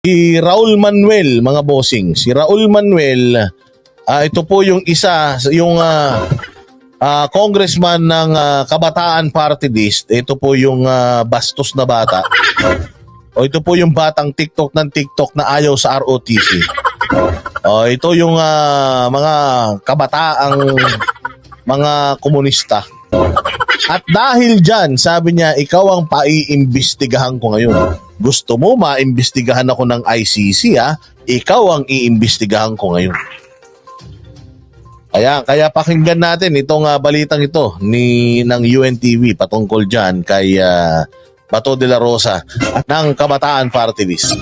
Si Raul Manuel, mga bossing. Si Raul Manuel, ah, ito po yung isa, yung ah, ah, congressman ng ah, Kabataan Party List. Ito po yung ah, bastos na bata. O ito po yung batang TikTok ng TikTok na ayaw sa ROTC. O ito yung ah, mga kabataang mga komunista. At dahil dyan, sabi niya, ikaw ang paiimbestigahan ko ngayon. Gusto mo maimbestigahan ako ng ICC ha? Ikaw ang iimbestigahan ko ngayon. Kaya, kaya pakinggan natin itong ah, balitang ito ni ng UNTV patungkol dyan kay ah, Bato de la Rosa ng Kabataan Party List.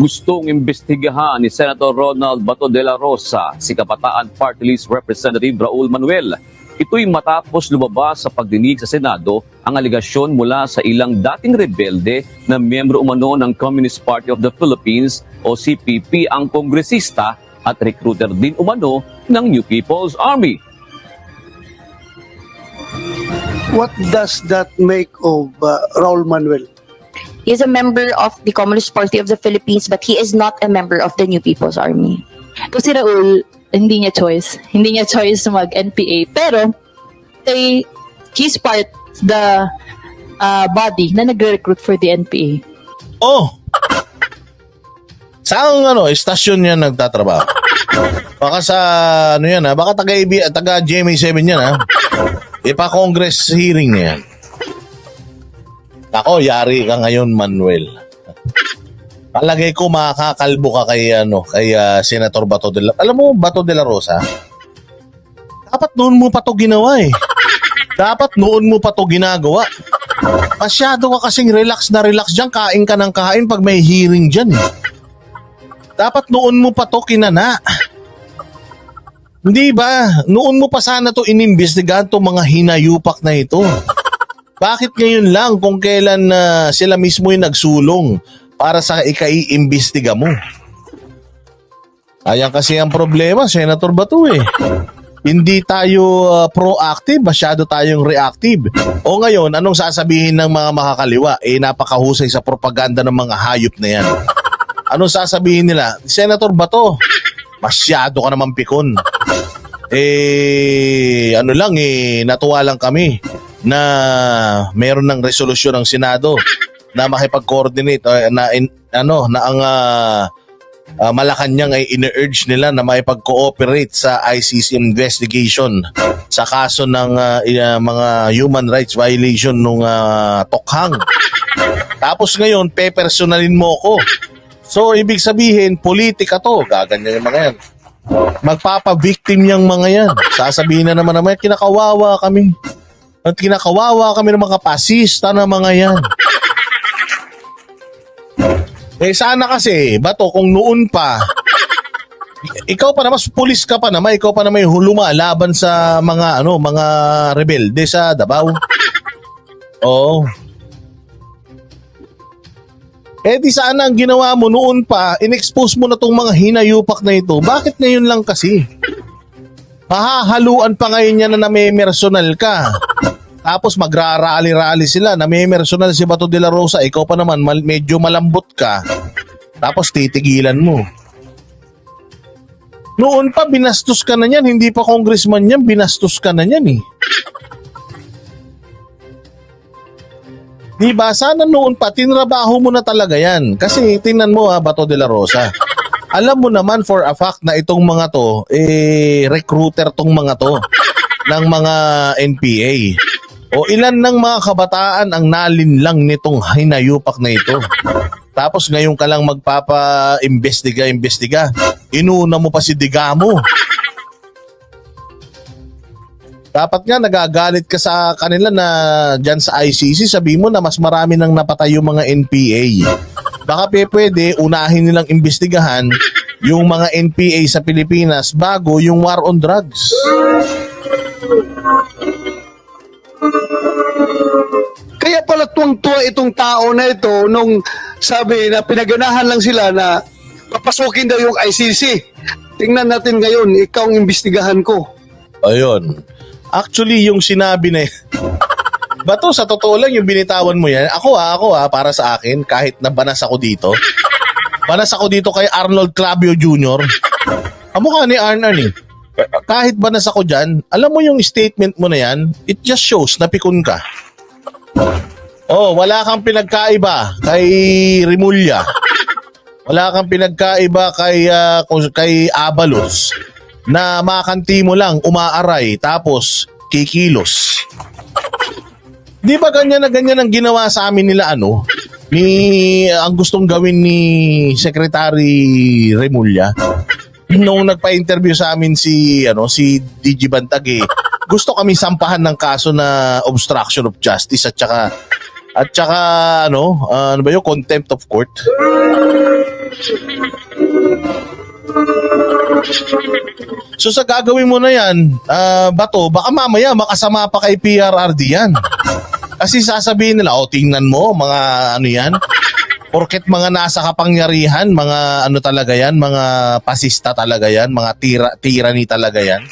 Gustong imbestigahan ni Senator Ronald Bato de la Rosa si Kabataan Party List Representative Raul Manuel. Ito'y matapos lumabas sa pagdinig sa Senado ang aligasyon mula sa ilang dating rebelde na miyembro umano ng Communist Party of the Philippines o CPP ang kongresista at recruiter din umano ng New People's Army. What does that make of uh, Raul Manuel? He is a member of the Communist Party of the Philippines, but he is not a member of the New People's Army. Ito si Raul, hindi niya choice. Hindi niya choice mag-NPA. Pero, they, he's part the uh, body na nagre-recruit for the NPA. Oh! Saan ano, estasyon niya nagtatrabaho? Baka sa ano yan ha? Baka taga, taga GMA7 yan ha? Ipa-congress hearing na yan. Ako, yari ka ngayon, Manuel. Palagay ko makakakalbo ka kay ano, kay ah, Senator Bato de la Alam mo, Bato de la Rosa? Dapat noon mo pa to ginawa eh. Dapat noon mo pa to ginagawa. Masyado ka kasing relax na relax dyan. Kain ka ng kain pag may hearing dyan eh. Dapat noon mo pa to kinana. Hindi ba? Noon mo pa sana to inimbestigahan to mga hinayupak na ito. Bakit ngayon lang kung kailan na sila mismo yung nagsulong para sa ikaiimbestiga mo? Ayan kasi ang problema, Senator Batu eh. Hindi tayo uh, proactive, masyado tayong reactive. O ngayon, anong sasabihin ng mga makakaliwa? Eh, napakahusay sa propaganda ng mga hayop na yan. Anong sasabihin nila? Senator Bato, masyado ka naman pikon. Eh, ano lang eh, natuwa lang kami na meron ng resolusyon ng Senado na makipag-coordinate uh, na in- ano na ang uh, uh, Malacanang ay ine-urge nila na makipag-cooperate sa ICC investigation sa kaso ng uh, uh, mga human rights violation nung uh, Tokhang. Tapos ngayon, pe-personalin mo ko. So, ibig sabihin, politika to. Gaganyan yung mga yan. Magpapa-victim yung mga yan. Sasabihin na naman naman, kinakawawa kami. At kinakawawa kami ng mga pasista na mga yan. Eh sana kasi, bato, kung noon pa, ikaw pa naman, pulis ka pa naman, ikaw pa naman yung lumalaban sa mga, ano, mga rebelde sa Davao. Oo. Eh di sana ang ginawa mo noon pa, in-expose mo na tong mga hinayupak na ito. Bakit ngayon lang kasi? Mahahaluan pa ngayon yan na namemersonal ka. Tapos magrarally-rally sila, namemersonal si Bato de la Rosa. Ikaw pa naman, mal- medyo malambot ka. Tapos titigilan mo. Noon pa, binastos ka na yan. Hindi pa congressman yan, binastos ka na yan eh. Di ba? Sana noon pa, tinrabaho mo na talaga yan. Kasi tingnan mo ha, Bato de la Rosa. Alam mo naman for a fact na itong mga to, eh, recruiter tong mga to ng mga NPA. O ilan ng mga kabataan ang nalinlang nitong hinayupak na ito. Tapos ngayon ka lang magpapa-imbestiga-imbestiga. Inuna mo pa si Digamo. Dapat nga nagagalit ka sa kanila na dyan sa ICC, sabi mo na mas marami nang napatay yung mga NPA. Baka pe pwede unahin nilang imbestigahan yung mga NPA sa Pilipinas bago yung war on drugs. Kaya pala tuwang-tuwa itong tao na ito nung sabi na pinaganahan lang sila na papasukin daw yung ICC. Tingnan natin ngayon, ikaw ang imbestigahan ko. Ayun. Actually, yung sinabi na Bato, sa totoo lang yung binitawan mo yan. Ako ha, ako ha, para sa akin, kahit nabanas ako dito, Banas ako dito kay Arnold Clavio Jr. Kamukha ni Arn Arn eh. Kahit banas ako dyan, alam mo yung statement mo na yan, it just shows na pikon ka. Oh, wala kang pinagkaiba kay Rimulya. Wala kang pinagkaiba kay kung- kay Abalos na makanti mo lang umaaray tapos kikilos. Di ba ganyan na ganyan ang ginawa sa amin nila ano? Ni ang gustong gawin ni Secretary Remulla. Nung nagpa-interview sa amin si ano si DG Bantag eh, gusto kami sampahan ng kaso na obstruction of justice at saka at saka ano, ah, ano ba 'yung contempt of court. So sa gagawin mo na yan, ah, bato, baka mamaya makasama pa kay PRRD yan. Kasi sasabihin nila, oh tingnan mo, mga ano yan, porket mga nasa kapangyarihan, mga ano talaga yan, mga pasista talaga yan, mga tira, tyranny talaga yan.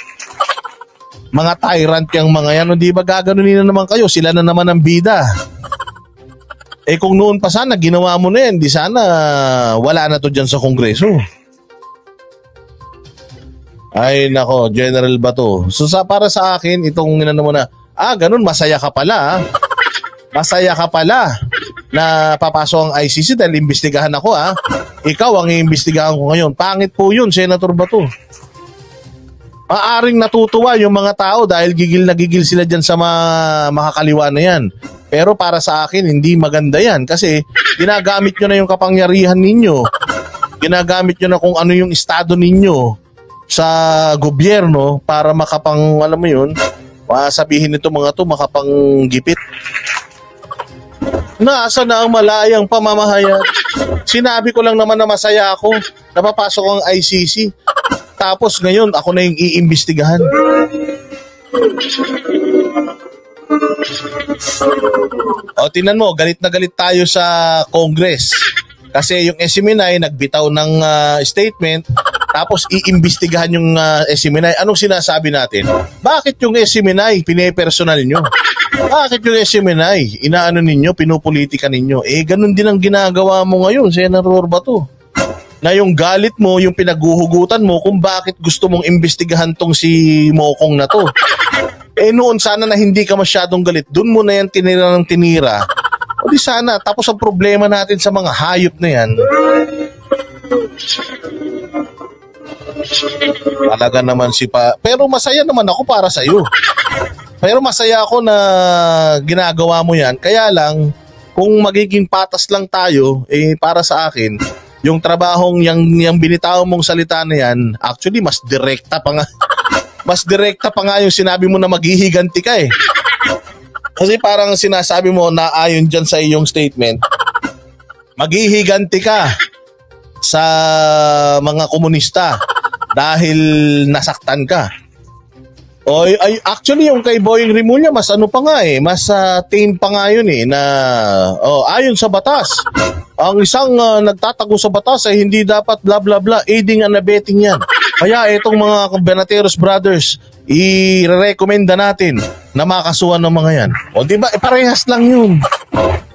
Mga tyrant yung mga yan, hindi ba gaganunin na naman kayo, sila na naman ang bida. Eh kung noon pa sana, ginawa mo na yan, di sana wala na to dyan sa kongreso. Ay nako, General Bato. So sa para sa akin itong inano mo na, ah ganun masaya ka pala. ah. Masaya ka pala na papasok ang ICC dahil imbestigahan ako ah. Ikaw ang iimbestigahan ko ngayon. Pangit po 'yun, Senator Bato. Maaring natutuwa yung mga tao dahil gigil na gigil sila dyan sa mga makakaliwa na yan. Pero para sa akin, hindi maganda yan kasi ginagamit nyo na yung kapangyarihan ninyo. Ginagamit nyo na kung ano yung estado ninyo sa gobyerno para makapang, alam mo yun, sabihin nito mga to, makapanggipit. Nasa na ang malayang pamamahayan? Sinabi ko lang naman na masaya ako. Napapasok ang ICC. Tapos ngayon, ako na yung iimbestigahan. O, tinan mo, galit na galit tayo sa Congress. Kasi yung SMNI nagbitaw ng ah, statement tapos iimbestigahan yung uh, SMNI. Anong sinasabi natin? Bakit yung SMNI pine-personal nyo? Bakit yung SMNI inaano ninyo, pinupolitika ninyo? Eh, ganun din ang ginagawa mo ngayon, Senator Bato. Na yung galit mo, yung pinaguhugutan mo kung bakit gusto mong imbestigahan tong si Mokong na to. Eh noon sana na hindi ka masyadong galit, dun mo na yan tinira ng tinira. O di sana, tapos ang problema natin sa mga hayop na yan, Talaga naman si pa. Pero masaya naman ako para sa iyo. Pero masaya ako na ginagawa mo 'yan. Kaya lang kung magiging patas lang tayo, eh para sa akin, yung trabahong yang yang binitaw mong salita na 'yan, actually mas direkta pa nga. mas direkta pa nga yung sinabi mo na maghihiganti ka eh. Kasi parang sinasabi mo na ayon dyan sa iyong statement, maghihiganti ka sa mga komunista dahil nasaktan ka. O ay, actually yung kay Boying Rimulya mas ano pa nga eh, mas uh, tame pa nga yun eh na oh, ayon sa batas. Ang isang ah, nagtatago sa batas ay hindi dapat bla bla bla aiding and abetting yan. Kaya itong mga Benateros brothers, i-recommenda natin na makasuhan ng mga yan. O di ba, eh, parehas lang yun.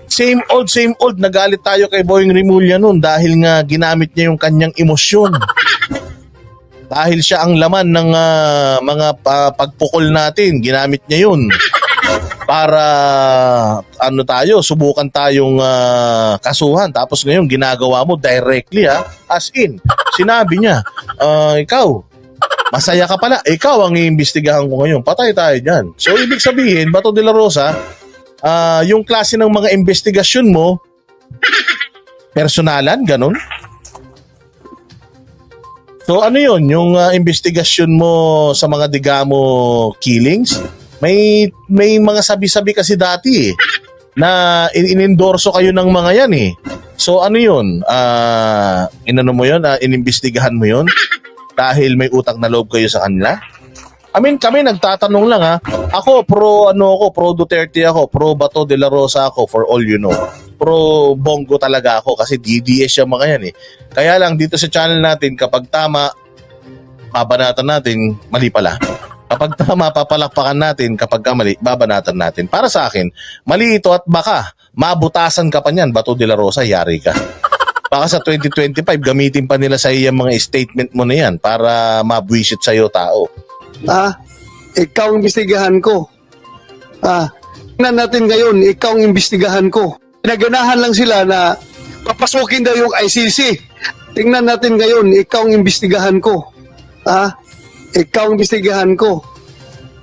Same old, same old. Nagalit tayo kay Boying Rimulya noon dahil nga ginamit niya yung kanyang emosyon. Dahil siya ang laman ng ah, mga ah, pagpukol natin, ginamit niya yun para ano tayo, subukan tayong ah, kasuhan. Tapos ngayon ginagawa mo directly ha, as in. Sinabi niya, ah, ikaw, masaya ka pala. Ikaw ang iimbestigahan ko ngayon. Patay tayo dyan. So ibig sabihin, Bato de la Rosa, ah, yung klase ng mga investigasyon mo, personalan, ganun? So ano yun, yung ah, investigasyon mo sa mga Digamo killings? May may mga sabi-sabi kasi dati eh, na in- inendorso kayo ng mga yan eh. So ano yun? Ah, inano mo yun? Ah, inimbestigahan mo yun? Dahil may utang na loob kayo sa kanila? I mean, kami nagtatanong lang ha. Ako, pro ano ako, pro Duterte ako, pro Bato de la Rosa ako, for all you know. Pro Bongo talaga ako kasi DDS yung mga yan eh. Kaya lang dito sa channel natin, kapag tama, babanatan natin, mali pala. Kapag tama, papalakpakan natin. Kapag mali, babanatan natin. Para sa akin, mali ito at baka mabutasan ka pa niyan, Bato de la Rosa, yari ka. Baka sa 2025, gamitin pa nila sa iyo mga statement mo na yan para mabwisit sa'yo tao. Ah, ikaw ang imbestigahan ko. Ah, tingnan natin ngayon, ikaw ang imbestigahan ko. Pinaganahan lang sila na papasukin daw yung ICC. Tingnan natin ngayon, ikaw ang imbestigahan ko. Ah, ikaw ang imbestigahan ko.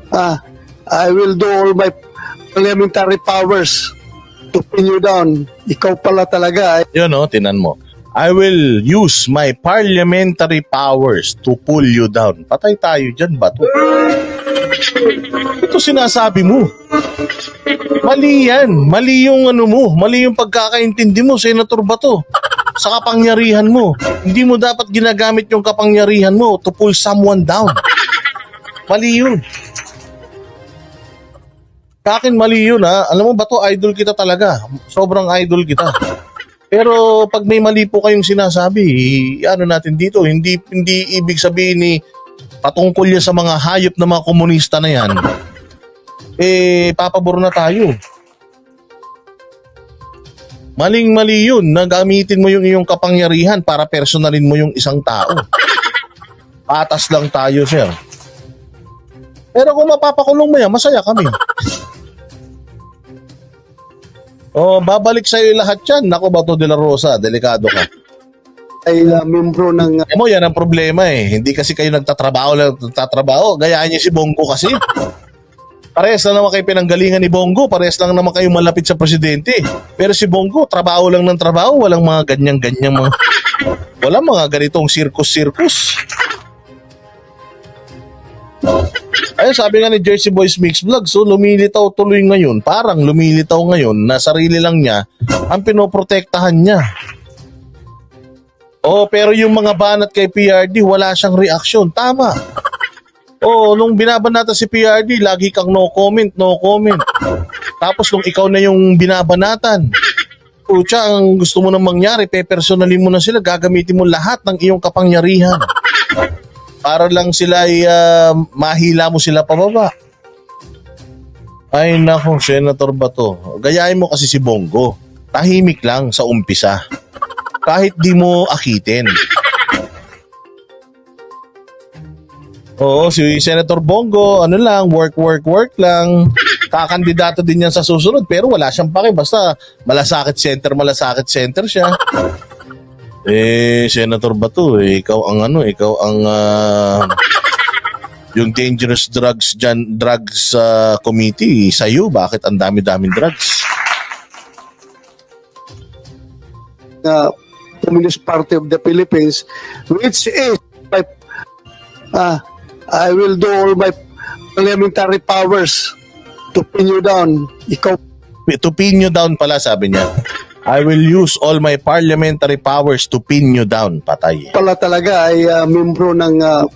Ah, I will do all my parliamentary powers to pin you down. Ikaw pala talaga. eh. Yun o, tinan mo. I will use my parliamentary powers to pull you down. Patay tayo dyan ba to? Ito sinasabi mo. Mali yan. Mali yung ano mo. Mali yung pagkakaintindi mo, Senator Bato. Sa kapangyarihan mo. Hindi mo dapat ginagamit yung kapangyarihan mo to pull someone down. Mali yun. Sa akin mali yun ha. Alam mo ba to, idol kita talaga. Sobrang idol kita. Pero pag may mali po kayong sinasabi, ano natin dito, hindi hindi ibig sabihin ni patungkol yan sa mga hayop na mga komunista na yan, eh papabor na tayo. Maling-mali yun na gamitin mo yung iyong kapangyarihan para personalin mo yung isang tao. Patas lang tayo, sir. Pero kung mapapakulong mo yan, masaya kami. Oh, babalik sa iyo lahat 'yan. Nako Bato de la Rosa, delikado ka. Ay uh, membro ng Alam mo, yan ang problema eh. Hindi kasi kayo nagtatrabaho lang nagtatrabaho. Gayaan niyo si Bongo kasi. Parehas lang naman kayo pinanggalingan ni Bongo. Parehas lang naman kayo malapit sa presidente. Pero si Bongo, trabaho lang ng trabaho. Walang mga ganyan-ganyan mga... Walang mga ganitong sirkus-sirkus. Ayun, sabi nga ni Jersey Boys Mix Vlog, so lumilitaw tuloy ngayon, parang lumilitaw ngayon na sarili lang niya ang pinoprotektahan niya. Oh, pero yung mga banat kay PRD, wala siyang reaksyon. Tama. Oh, nung binabanata si PRD, lagi kang no comment, no comment. Tapos nung ikaw na yung binabanatan, Pucha, ang gusto mo nang mangyari, pe-personalin mo na sila, gagamitin mo lahat ng iyong kapangyarihan. Para lang sila ay ah, mahila mo sila pababa. Ay nako, Senator Bato. Gayahin mo kasi si Bongo. Tahimik lang sa umpisa kahit di mo akitin. Oo, si Senator Bongo, ano lang, work, work, work lang. Kakandidato din yan sa susunod, pero wala siyang pake. Basta malasakit center, malasakit center siya. Eh, Senator Bato, eh, ikaw ang ano, ikaw ang ah, yung dangerous drugs dyan, drugs ah, committee, sa'yo, bakit ang dami-daming drugs? uh, Communist Party of the Philippines, which is my, uh, I will do all my parliamentary powers to pin you down. Ikaw to pin you down pala sabi niya. I will use all my parliamentary powers to pin you down. Patay. pala talaga ay uh, membro ng uh,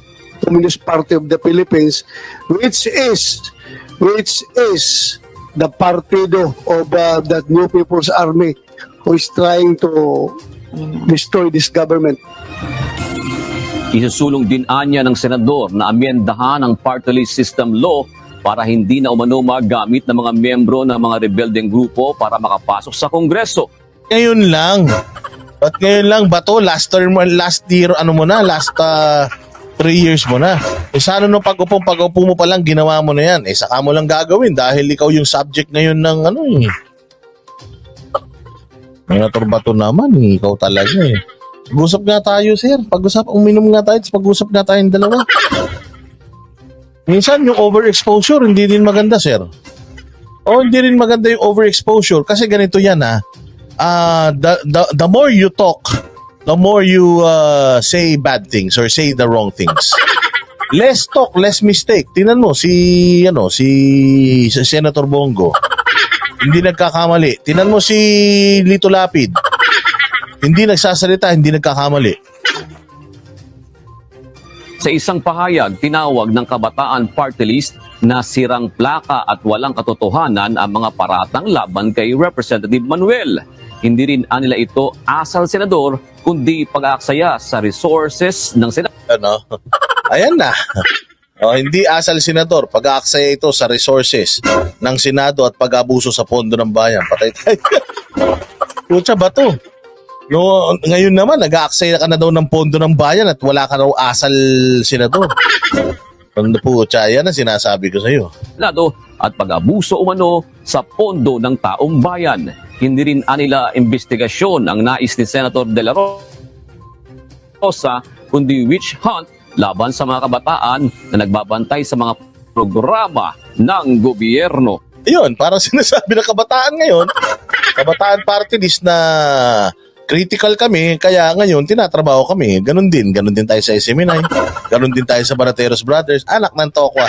Communist Party of the Philippines, which is which is the partido of uh, the New People's Army who is trying to destroy this government. Isusulong din anya ng senador na amyendahan ang party list system law para hindi na umano magamit ng mga membro ng mga rebeldeng grupo para makapasok sa Kongreso. Ngayon lang. At ngayon lang ba to? Last term, last year, ano mo na? Last uh, three years mo na. Eh sana nung pag-upo, pag-upo mo pa lang, ginawa mo na yan. Eh saka mo lang gagawin dahil ikaw yung subject ngayon ng ano eh. Senator Bato naman, eh, ikaw talaga eh. Pag-usap nga tayo, sir. Pag-usap, uminom nga tayo, pag-usap nga tayong dalawa. Minsan, yung overexposure, hindi din maganda, sir. O, hindi rin maganda yung overexposure. Kasi ganito yan, ah. Ah, the, the, the more you talk, the more you uh, say bad things or say the wrong things. less talk, less mistake. Tingnan mo, si, ano, si, si Senator Bongo. Hindi nagkakamali. Tingnan mo si Lito Lapid. Hindi nagsasalita, hindi nagkakamali. Sa isang pahayag, tinawag ng Kabataan Party List na sirang plaka at walang katotohanan ang mga paratang laban kay Representative Manuel. Hindi rin anila ito asal senador, kundi pag-aaksaya sa resources ng Senado. Ano? Ayan na. O, hindi asal senador, pag-aaksaya ito sa resources ng Senado at pag-abuso sa pondo ng bayan. Patay tayo. Pucha ba to? No, ngayon naman, nag-aaksaya ka na daw ng pondo ng bayan at wala ka raw asal senador. Ano po, yan ang sinasabi ko sa iyo. Senado at pag-abuso umano sa pondo ng taong bayan. Hindi rin anila investigasyon ang nais ni Senator De La Rosa kundi witch hunt laban sa mga kabataan na nagbabantay sa mga programa ng gobyerno. Yun, parang sinasabi ng kabataan ngayon, kabataan party list na critical kami, kaya ngayon tinatrabaho kami. Ganon din, ganon din tayo sa SMNI, ganon din tayo sa Barateros Brothers, anak ng Tokwa.